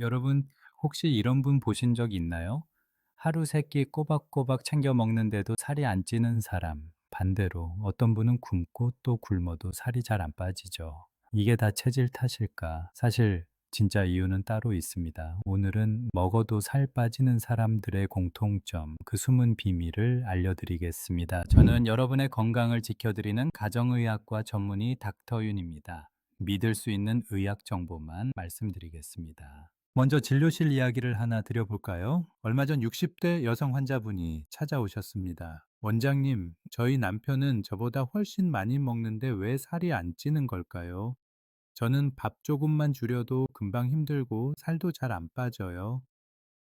여러분, 혹시 이런 분 보신 적 있나요? 하루 세 끼 꼬박꼬박 챙겨 먹는데도 살이 안 찌는 사람. 반대로 어떤 분은 굶고 또 굶어도 살이 잘 안 빠지죠. 이게 다 체질 탓일까? 사실 진짜 이유는 따로 있습니다. 오늘은 먹어도 살 빠지는 사람들의 공통점, 그 숨은 비밀을 알려드리겠습니다. 저는 여러분의 건강을 지켜드리는 가정의학과 전문의 닥터윤입니다. 믿을 수 있는 의학 정보만 말씀드리겠습니다. 먼저 진료실 이야기를 하나 드려볼까요? 얼마 전 60대 여성 환자분이 찾아오셨습니다. 원장님, 저희 남편은 저보다 훨씬 많이 먹는데 왜 살이 안 찌는 걸까요? 저는 밥 조금만 줄여도 금방 힘들고 살도 잘 안 빠져요.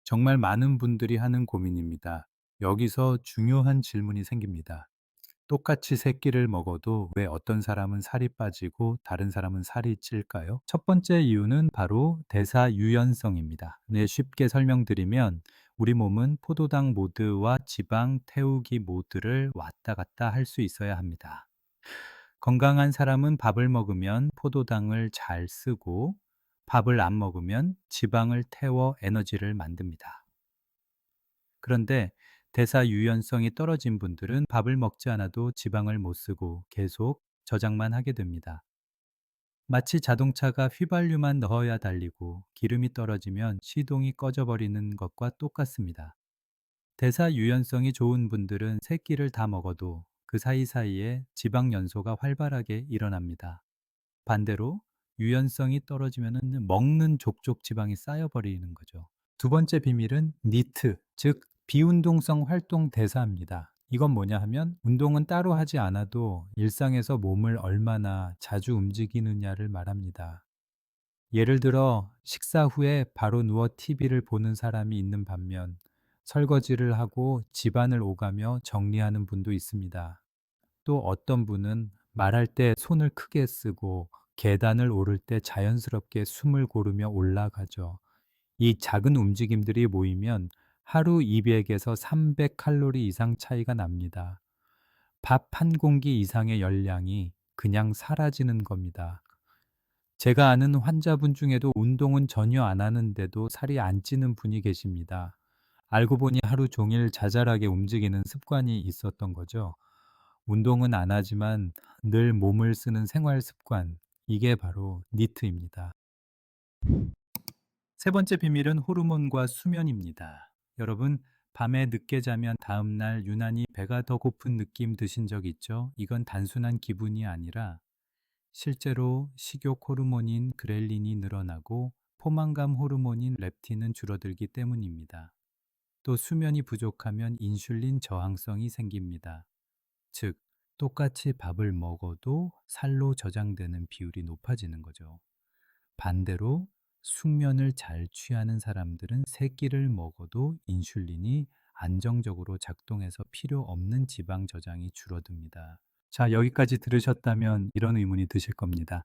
정말 많은 분들이 하는 고민입니다. 여기서 중요한 질문이 생깁니다. 똑같이 세 끼를 먹어도 왜 어떤 사람은 살이 빠지고 다른 사람은 살이 찔까요? 첫 번째 이유는 바로 대사 유연성입니다. 네, 쉽게 설명드리면 우리 몸은 포도당 모드와 지방 태우기 모드를 왔다 갔다 할 수 있어야 합니다. 건강한 사람은 밥을 먹으면 포도당을 잘 쓰고 밥을 안 먹으면 지방을 태워 에너지를 만듭니다. 그런데 대사 유연성이 떨어진 분들은 밥을 먹지 않아도 지방을 못 쓰고 계속 저장만 하게 됩니다. 마치 자동차가 휘발유만 넣어야 달리고 기름이 떨어지면 시동이 꺼져버리는 것과 똑같습니다. 대사 유연성이 좋은 분들은 세 끼를 다 먹어도 그 사이사이에 지방 연소가 활발하게 일어납니다. 반대로 유연성이 떨어지면 먹는 족족 지방이 쌓여버리는 거죠. 두 번째 비밀은 니트, 즉 비운동성 활동 대사입니다. 이건 뭐냐 하면 운동은 따로 하지 않아도 일상에서 몸을 얼마나 자주 움직이느냐를 말합니다. 예를 들어 식사 후에 바로 누워 TV를 보는 사람이 있는 반면 설거지를 하고 집안을 오가며 정리하는 분도 있습니다. 또 어떤 분은 말할 때 손을 크게 쓰고 계단을 오를 때 자연스럽게 숨을 고르며 올라가죠. 이 작은 움직임들이 모이면 하루 200에서 300 칼로리 이상 차이가 납니다. 밥 한 공기 이상의 열량이 그냥 사라지는 겁니다. 제가 아는 환자분 중에도 운동은 전혀 안 하는데도 살이 안 찌는 분이 계십니다. 알고 보니 하루 종일 자잘하게 움직이는 습관이 있었던 거죠. 운동은 안 하지만 늘 몸을 쓰는 생활 습관, 이게 바로 니트입니다. 세 번째 비밀은 호르몬과 수면입니다. 여러분, 밤에 늦게 자면 다음날 유난히 배가 더 고픈 느낌 드신 적 있죠? 이건 단순한 기분이 아니라 실제로 식욕 호르몬인 그렐린이 늘어나고 포만감 호르몬인 렙틴은 줄어들기 때문입니다. 또 수면이 부족하면 인슐린 저항성이 생깁니다. 즉, 똑같이 밥을 먹어도 살로 저장되는 비율이 높아지는 거죠. 반대로 숙면을 잘 취하는 사람들은 세 끼를 먹어도 인슐린이 안정적으로 작동해서 필요 없는 지방 저장이 줄어듭니다. 자, 여기까지 들으셨다면 이런 의문이 드실 겁니다.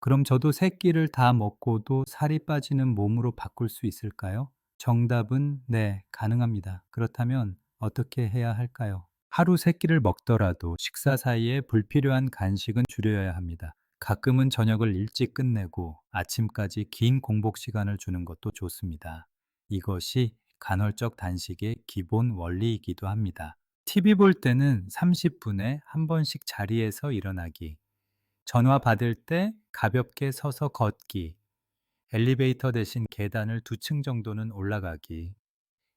그럼 저도 세 끼를 다 먹고도 살이 빠지는 몸으로 바꿀 수 있을까요? 정답은 네, 가능합니다. 그렇다면 어떻게 해야 할까요? 하루 세 끼를 먹더라도 식사 사이에 불필요한 간식은 줄여야 합니다. 가끔은 저녁을 일찍 끝내고 아침까지 긴 공복 시간을 주는 것도 좋습니다. 이것이 간헐적 단식의 기본 원리이기도 합니다. TV 볼 때는 30분에 한 번씩 자리에서 일어나기, 전화 받을 때 가볍게 서서 걷기, 엘리베이터 대신 계단을 두 층 정도는 올라가기,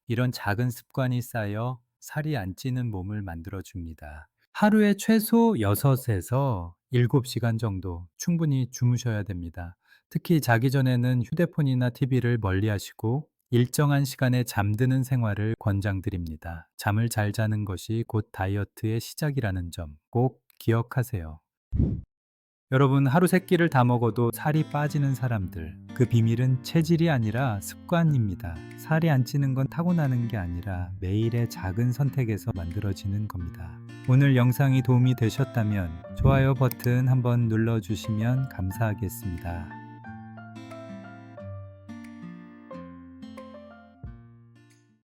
이런 작은 습관이 쌓여 살이 안 찌는 몸을 만들어 줍니다. 하루에 최소 6에서 7시간 정도 충분히 주무셔야 됩니다. 특히 자기 전에는 휴대폰이나 TV를 멀리 하시고 일정한 시간에 잠드는 생활을 권장드립니다. 잠을 잘 자는 것이 곧 다이어트의 시작이라는 점 꼭 기억하세요. 여러분, 하루 세 끼를 다 먹어도 살이 빠지는 사람들. 그 비밀은 체질이 아니라 습관입니다. 살이 안 찌는 건 타고나는 게 아니라 매일의 작은 선택에서 만들어지는 겁니다. 오늘 영상이 도움이 되셨다면 좋아요 버튼 한번 눌러주시면 감사하겠습니다.